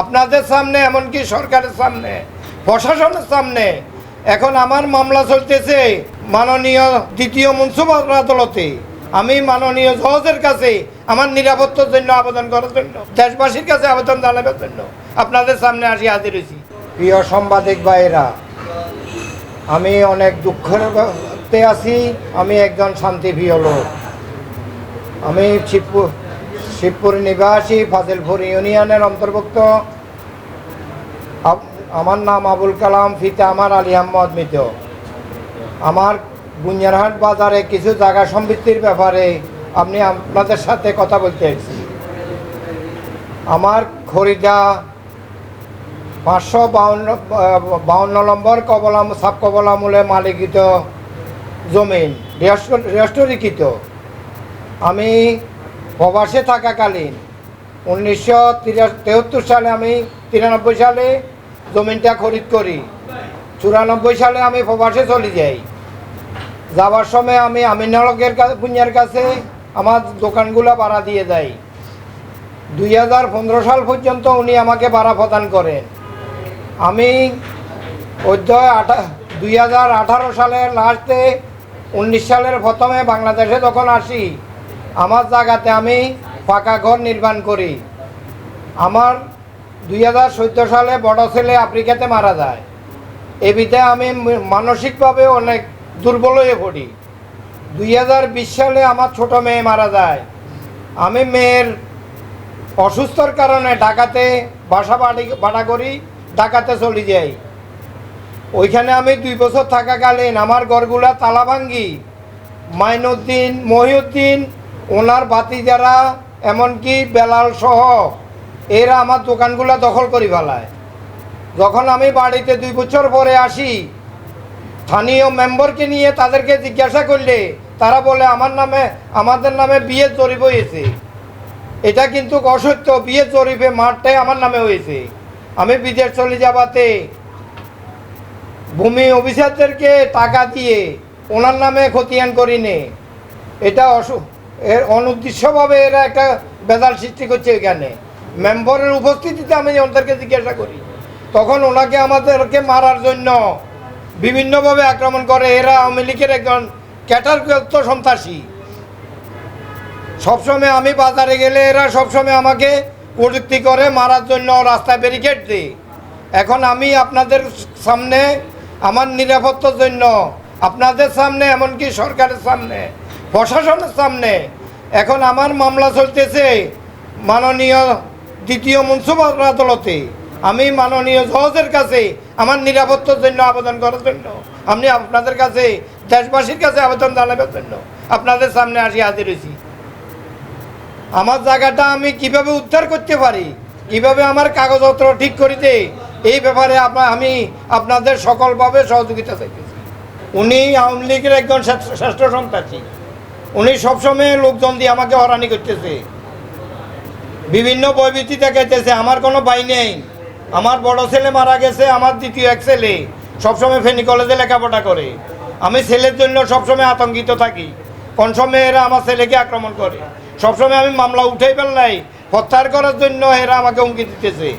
আপনাদের সামনে, এমনকি সরকারের সামনে, প্রশাসনের সামনে। এখন আমার মামলা চলতেছে মাননীয় দ্বিতীয় মুন্সিপ আদালতে। আমি মাননীয় জজের কাছে আমার নিরাপত্তার জন্য আবেদন করার জন্য, দেশবাসীর কাছে আবেদন জানাবার জন্য আপনাদের সামনে আসি, হাজির হয়েছি। প্রিয় সাংবাদিক ভাইয়েরা, আমি অনেক দুঃখের আছি। আমি একজন শান্তিপ্রিয় লোক। আমি শিবপুর শিবপুর নিবাসী ফাজিলপুর ইউনিয়নের অন্তর্ভুক্ত। আমার নাম আবুল কালাম, ফিতে আমার আলী আহমদ মিত। আমার গুঞ্জারহাট বাজারে কিছু জায়গা সমৃদ্ধির ব্যাপারে আপনি আপনাদের সাথে কথা বলতে এসেছি। আমার খরিদা পাঁচশো বাউন্ন বাউন্ন নম্বর কবলাম সাব কবলামূলে মালিকিত জমিন রেস্ট- রেস্টোরিকৃত আমি প্রবাসে থাকাকালীন উনিশশো তেহত্তর সালে আমি তিরানব্বই সালে জমিনটা খরিদ করি। চুরানব্বই সালে আমি প্রবাসে চলে যাই। যাবার সময় আমি আমিনালকের পুঞ্জার কাছে আমার দোকানগুলো ভাড়া দিয়ে দেয়। দুই হাজার পনেরো সাল পর্যন্ত উনি আমাকে ভাড়া প্রদান করেন। আমি অধ্যায় আঠা দুই হাজার আঠারো সালের লাস্টে উনিশ সালের প্রথমে বাংলাদেশে যখন আসি আমার জায়গাতে আমি পাকা ঘর নির্মাণ করি। আমার দুই হাজার চোদ্দ সালে বড় ছেলে আফ্রিকাতে মারা যায়। এবিতে আমি মানসিকভাবে অনেক দুর্বল হয়ে পড়ি। দুই হাজার বিশ সালে আমার ছোট মেয়ে মারা যায়। আমি মেয়ের অসুস্থর কারণে ঢাকাতে বাসা বাড়ি, ভাড়া করি, ঢাকাতে চলে যাই। ওইখানে আমি দুই বছর থাকাকালীন আমার ঘরগুলা তালা ভাঙ্গি মাইনুদ্দিন, মহিউদ্দিন ওনার বাতি যারা এমনকি বেলাল সহ এরা আমার দোকানগুলো দখল করি ফেলায়। যখন আমি বাড়িতে দুই বছর পরে আসি, স্থানীয় মেম্বারকে নিয়ে তাদেরকে জিজ্ঞাসা করলে তারা বলে, আমার নামে, আমাদের নামে বিয়ে জরিপ হয়েছে। এটা কিন্তু অসত্য, বিয়ে জরিপে মাঠটাই আমার নামে হয়েছে। আমি বিদেশ চলে যাবাতে ভূমি অফিসারদেরকে টাকা দিয়ে ওনার নামে খতিয়ান করি নে এটা অসু এর অনুদ্দেশ্যভাবে এরা একটা বেদাল সৃষ্টি করছে এখানে। মেম্বরের উপস্থিতিতে আমি ওদেরকে জিজ্ঞাসা করি। তখন ওনাকে আমাদেরকে মারার জন্য বিভিন্নভাবে আক্রমণ করে। এরা আওয়ামী লীগের একজন ক্যাটারগ্রস্ত সন্ত্রাসী। সবসময় আমি বাজারে গেলে এরা সবসময় আমাকে প্রযুক্তি করে মারার জন্য রাস্তায় ব্যারিকেড দিই এখন আমি আপনাদের সামনে আমার নিরাপত্তার জন্য, আপনাদের সামনে, এমনকি সরকারের সামনে প্রশাসনের সামনে। এখন আমার মামলা চলতেছে মাননীয় দ্বিতীয় মুন্সিপ আদালতে। আমি মাননীয় জজের কাছে আমার নিরাপত্তার জন্য আবেদন করার জন্য, আমি আপনাদের কাছে, দেশবাসীর কাছে আবেদন জানাবার জন্য আপনাদের সামনে আসি হাজির হয়েছি। আমার জায়গাটা আমি কীভাবে উদ্ধার করতে পারি? কীভাবে আমার কাগজপত্র ঠিক করিতে? এই ব্যাপারে আমি আপনাদের সকলভাবে সহযোগিতা চাইতেছি। উনি আওয়ামী লীগের একজন শ্রেষ্ঠ সন্ত্রাসী। উনি সবসময় লোকজন দিয়ে আমাকে হরানি করতেছে। বিভিন্ন বৈবিধি দেখাইতেছে আমার কোনো ভাই নেই। আমার বড় ছেলে মারা গেছে আমার দ্বিতীয় এক ছেলে। সবসময় ফেনী কলেজে লেখাপড়া করে। আমি ছেলের জন্য সবসময় আতঙ্কিত থাকি। কোন সময় এরা আমার ছেলেকে আক্রমণ করে। সবসময় আমি মামলা উঠেই ফেললাই। প্রত্যাহার করার জন্য এরা আমাকে হুমকি দিতেছে।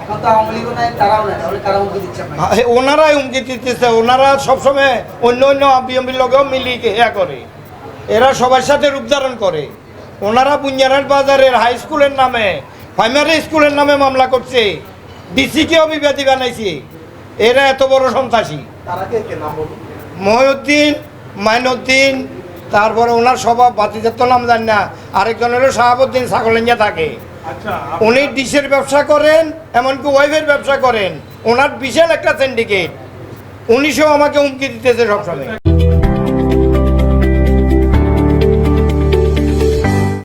নাই নাই? হ্যাঁ, ওনারাই হুমকি দিতেছে। ওনারা সবসময় অন্য অন্য বিএমপির লোকেও মিলি ইয়া করে। এরা সবার সাথে রূপ ধারণ করে। ওনারা বুঞ্জারহাট বাজারের হাই স্কুলের নামে প্রাইমারি স্কুলের নামে মামলা করছে। ডিসিকেও বিবাদী বানাইছে। এরা এত বড় সন্ত্রাসী। মহিউদ্দিন মাইনুদ্দিন তারপরে ওনার স্বভাব বাতিজাত নাম জানি না। আরেকজন হলো শাহাবুদ্দিন ছাগলেঞ্জা থাকে। আচ্ছা উনি ডিশের ব্যবসা করেন এমনকি ওয়াইফের ব্যবসা করেন। ওনার বিশাল একটা সিন্ডিকেট উনিশও আমাকে হুমকি দিতেছে সবসময়।